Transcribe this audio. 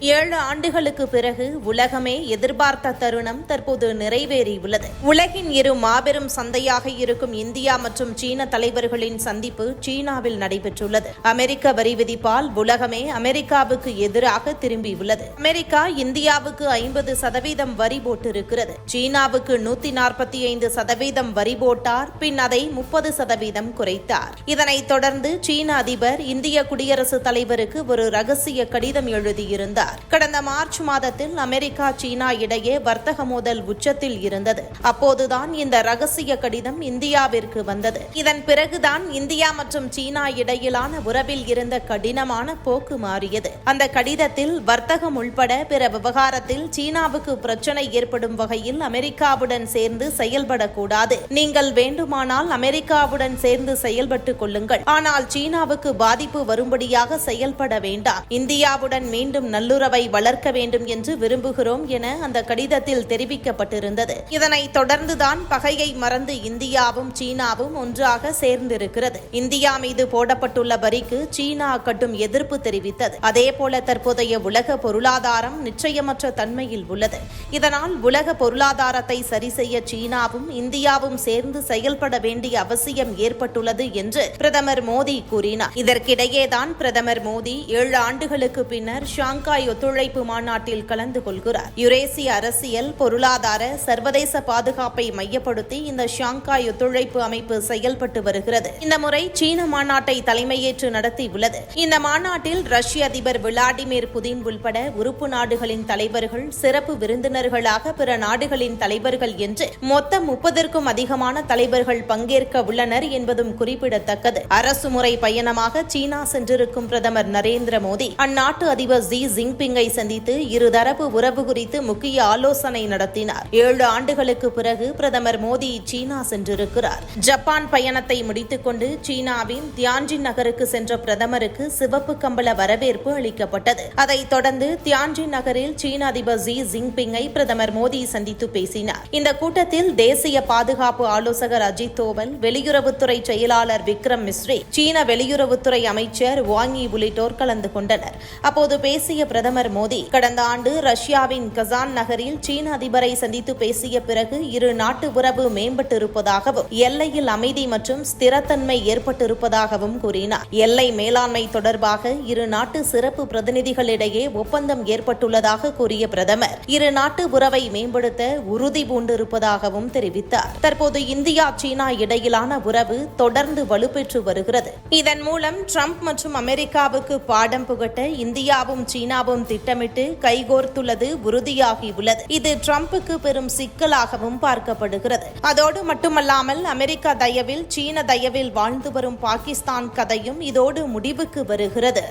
ஏழு ஆண்டுகளுக்கு பிறகு உலகமே எதிர்பார்த்த தருணம் தற்போது நிறைவேறியுள்ளது உலகின் இரு மாபெரும் சந்தையாக இருக்கும் இந்தியா மற்றும் சீன தலைவர்களின் சந்திப்பு சீனாவில் நடைபெற்றுள்ளது. அமெரிக்க வரி விதிப்பால் உலகமே அமெரிக்காவுக்கு எதிராக திரும்பியுள்ளது அமெரிக்கா இந்தியாவுக்கு ஐம்பது சதவீதம் வரி போட்டிருக்கிறது. சீனாவுக்கு நூத்தி நாற்பத்தி ஐந்து சதவீதம் வரி போட்டார் பின் அதை முப்பது சதவீதம் குறைத்தார். இதனைத் தொடர்ந்து சீன அதிபர் இந்திய குடியரசுத் தலைவருக்கு ஒரு ரகசிய கடிதம் எழுதியிருந்தார். கடந்த மார்ச் மாதத்தில் அமெரிக்கா சீனா இடையே வர்த்தக மோதல் உச்சத்தில் இருந்தது. அப்போதுதான் இந்த ரகசிய கடிதம் இந்தியாவிற்கு வந்தது. இதன் பிறகுதான் இந்தியா மற்றும் சீனா இடையிலான உறவில் இருந்த கடினமான போக்கு மாறியது. அந்த கடிதத்தில் வர்த்தகம் உள்பட பிற விவகாரத்தில் சீனாவுக்கு பிரச்சனை ஏற்படும் வகையில் அமெரிக்காவுடன் சேர்ந்து செயல்படக்கூடாது. நீங்கள் வேண்டுமானால் அமெரிக்காவுடன் சேர்ந்து செயல்பட்டுக் கொள்ளுங்கள். ஆனால் சீனாவுக்கு பாதிப்பு வரும்படியாக செயல்பட வேண்டாம். இந்தியாவுடன் மீண்டும் நல்லுறவு வளர்க்க வேண்டும் என்று விரும்புகிறோம் என அந்த கடிதத்தில் தெரிவிக்கப்பட்டிருந்தது. இதனை தொடர்ந்துதான் பகையை மறந்து இந்தியாவும் சீனாவும் ஒன்றாக சேர்ந்திருக்கிறது. இந்தியா மீது போடப்பட்டுள்ள வரிக்கு சீனா கட்டும் எதிர்ப்பு தெரிவித்தது. அதேபோல தற்போதைய உலக பொருளாதாரம் நிச்சயமற்ற தன்மையில் உள்ளது. இதனால் உலக பொருளாதாரத்தை சரி செய்ய சீனாவும் இந்தியாவும் சேர்ந்து செயல்பட வேண்டிய அவசியம் ஏற்பட்டுள்ளது என்று பிரதமர் மோடி கூறினார். இதற்கிடையேதான் பிரதமர் மோடி ஏழு ஆண்டுகளுக்கு பின்னர் ஷாங்காய் ஒத்துழைப்பு மாநாட்டில் கலந்து கொள்கிறார். யுரேசிய அரசியல் பொருளாதார சர்வதேச பாதுகாப்பை மையப்படுத்தி இந்த ஷாங்காய் ஒத்துழைப்பு அமைப்பு செயல்பட்டு வருகிறது. இந்த முறை சீன மாநாட்டை தலைமையேற்று நடத்தியுள்ளது இந்த மாநாட்டில் ரஷ்ய அதிபர் விளாடிமிர் புதின் உள்பட உறுப்பு நாடுகளின் தலைவர்கள் சிறப்பு விருந்தினர்களாக பிற நாடுகளின் தலைவர்கள் என்று மொத்தம் முப்பதற்கும் அதிகமான தலைவர்கள் பங்கேற்க உள்ளனர் என்பதும் குறிப்பிடத்தக்கது. அரசுமுறை பயணமாக சீனா சென்றிருக்கும் பிரதமர் நரேந்திர மோடி அந்நாட்டு அதிபர் ஜி ஜின்பிங்கை சந்தித்து இருதரப்பு உறவு குறித்து முக்கிய ஆலோசனை நடத்தினார். ஏழு ஆண்டுகளுக்கு பிறகு பிரதமர் மோடி சீனா சென்றிருக்கிறார். ஜப்பான் பயணத்தை முடித்துக்கொண்டு சீனாவின் தியான்ஜின் நகருக்கு சென்ற பிரதமருக்கு சிவப்பு கம்பள வரவேற்பு அளிக்கப்பட்டது. அதைத் தொடர்ந்து தியான்ஜின் நகரில் சீன அதிபர் ஜி ஜின்பிங்கை பிரதமர் மோடி சந்தித்து பேசினார். இந்த கூட்டத்தில் தேசிய பாதுகாப்பு ஆலோசகர் அஜித் தோவல் வெளியுறவுத்துறை செயலாளர் விக்ரம் மிஸ்ரி சீன வெளியுறவுத்துறை அமைச்சர் வாங்கி உள்ளிட்டோர் கலந்து கொண்டனர். அப்போது பேசிய பிரதமர் பிரதமர் மோடி. கடந்த ஆண்டு ரஷ்யாவின் கசான் நகரில் சீன அதிபரை சந்தித்து பேசிய பிறகு இரு நாட்டு உறவு மேம்பட்டிருப்பதாகவும் எல்லையில் அமைதி மற்றும் ஸ்திரத்தன்மை ஏற்பட்டிருப்பதாகவும் கூறினார். எல்லை மேலாண்மை தொடர்பாக இரு நாட்டு சிறப்பு பிரதிநிதிகளிடையே ஒப்பந்தம் ஏற்பட்டுள்ளதாக கூறிய பிரதமர் இரு நாட்டு உறவை மேம்படுத்த உறுதி பூண்டிருப்பதாகவும் தெரிவித்தார். தற்போது இந்தியா சீனா இடையிலான உறவு தொடர்ந்து வலுப்பெற்று வருகிறது. இதன் மூலம் ட்ரம்ப் மற்றும் அமெரிக்காவுக்கு பாடம் புகட்ட இந்தியாவும் சீனாவும் திட்டமிட்டு கைகோர்த்துள்ளது உறுதியாகியுள்ளது. இது ட்ரம்புக்கு பெரும் சிக்கலாகவும் பார்க்கப்படுகிறது. அதோடு மட்டுமல்லாமல் அமெரிக்க தயவில் சீன தயவில் வாழ்ந்து வரும் பாகிஸ்தான் கதையும் இதோடு முடிவுக்கு வருகிறது.